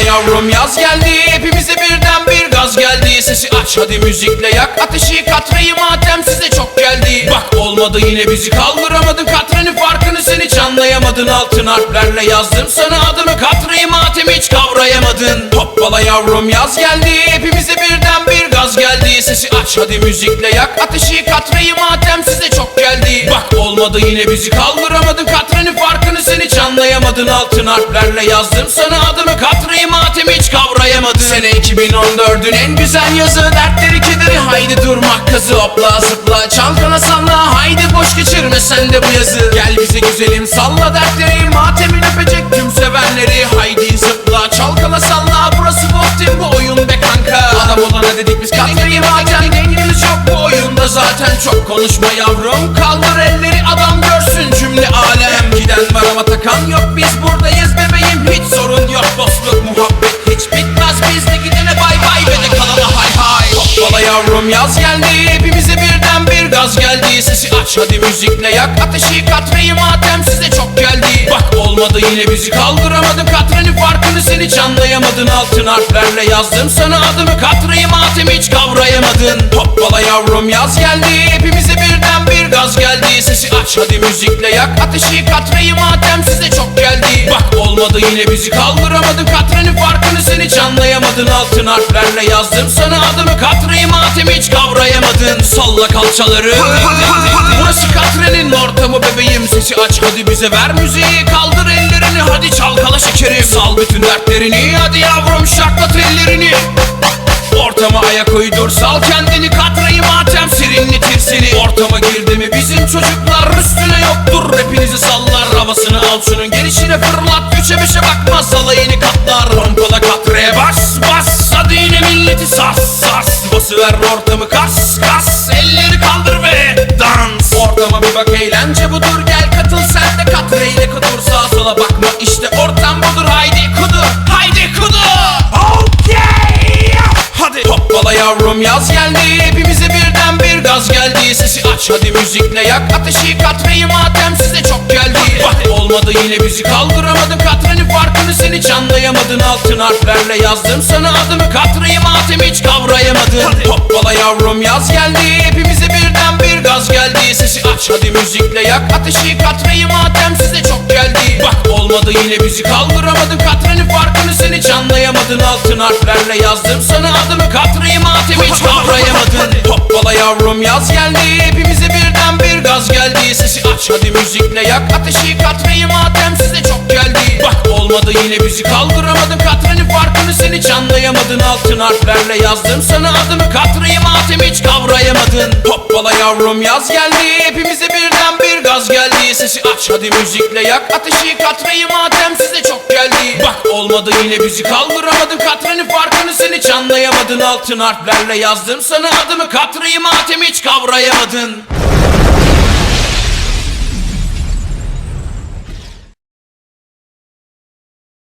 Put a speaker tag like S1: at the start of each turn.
S1: yavrum yaz geldi. Hepimize birden bir gaz geldi. Sesi aç hadi müzikle yak. Ateşi katrayı matem size çok geldi. Bak olmadı yine bizi kaldıramadın Katranın farkını sen hiç anlayamadın. Altın harflerle yazdım sana adımı Katrayı matem hiç kavrayamadın. Hoppala yavrum yaz geldi. Hepimize birden bir gaz geldi. Sesi aç hadi müzikle yak. Ateşi katrayı matem size çok geldi. Bak olmadı yine bizi kaldıramadın farkını sen hiç anlayamadın Altın harflerle yazdım sana adımı. Katrayı matem hiç kavrayamadın Sene 2014'ün en güzel yazı. Dertleri kederi haydi durmak kazı Hopla zıpla çalkala salla. Haydi boş geçirme sen de bu yazı. Gel bize güzelim salla dertleri. Matemin öpecek tüm sevenleri. Haydi zıpla çalkala salla. Burası Wolf bu oyun be kanka. Adam olana dedik biz katrayı matem Dengimiz yok bu oyunda zaten. Çok konuşma yavrum Kaldır elleri hadi müzikle yak? Ateşi katrayı matem size çok geldi. Bak olmadı yine bizi kaldıramadın. Katranın farkını sen hiç anlayamadın Altın harflerle yazdım sana adımı. Katrayı matem hiç kavrayamadın. Hoppala yavrum yaz geldi. Hepimize birden bir gaz geldi. Sesi aç. Hadi müzikle yak? Ateşi katrayı matem olmadı yine bizi kaldıramadın Katranın farkını. Sen hiç anlayamadın Altın harflerle yazdım sana adımı. Katrayı matem hiç kavrayamadın. Salla kalçaları. Burası Katre'nin ortamı bebeğim. Sesi aç hadi bize ver müziği. Kaldır ellerini hadi çalkala şekerim. Sal bütün dertlerini hadi yavrum şaklat ellerini. Ortama ayak uydur sal kendini. Katrayı matem serinletir seni. Ortama girdi mi bizim çocuklar Havasını al şunun gelişine fırlat Üçe beşe bakmaz alayını katlar. Pompala katraya bas bas Hadi yine milleti sas sas. Basıver ortamı kas kas Elleri kaldır ve dans. Ortama bir bak eğlence budur Gel katıl sen de katreyle kudur Sağa sola bakma işte ortam budur. Haydi kudur haydi kudur. Okay. Hadi. Hoppala yavrum yaz geldi Hepimize birden bir gaz geldi. Sesi aç hadi müzikle yak Ateşi katrayı matem size çok geldi Olmadı yine bizi kaldıramadın Katranın farkını sen hiç anlayamadın. Altın harflerle yazdım sana adımı. Katrayı matem hiç kavrayamadın. Hoppala yavrum yaz geldi. Hepimize birden bir gaz geldi. Sesi aç hadi müzikle yak Ateşi. Katrayı matem size çok geldi. Bak olmadı yine bizi kaldıramadın Katranın farkını sen hiç anlayamadın. Altın harflerle yazdım sana adımı. Katrayı matem hiç kavrayamadın. Hoppala yavrum yaz geldi. Hepimize birden bir gaz geldi aç hadi müzikle yak? Ateşi katrayı matem size çok geldi. Bak olmadı yine bizi kaldıramadın Katranın farkını sen hiç anlayamadın. Altın harflerle yazdım sana adımı. Katrayı matem hiç kavrayamadın. Hoppala yavrum yaz geldi. Hepimize birden bir gaz geldi. Sesi aç hadi müzikle yak? Ateşi katrayı matem size çok geldi. Bak olmadı yine bizi kaldıramadın Katranın farkını sen hiç anlayamadın. Altın harflerle yazdım sana adımı. Katrayı matem hiç kavrayamadın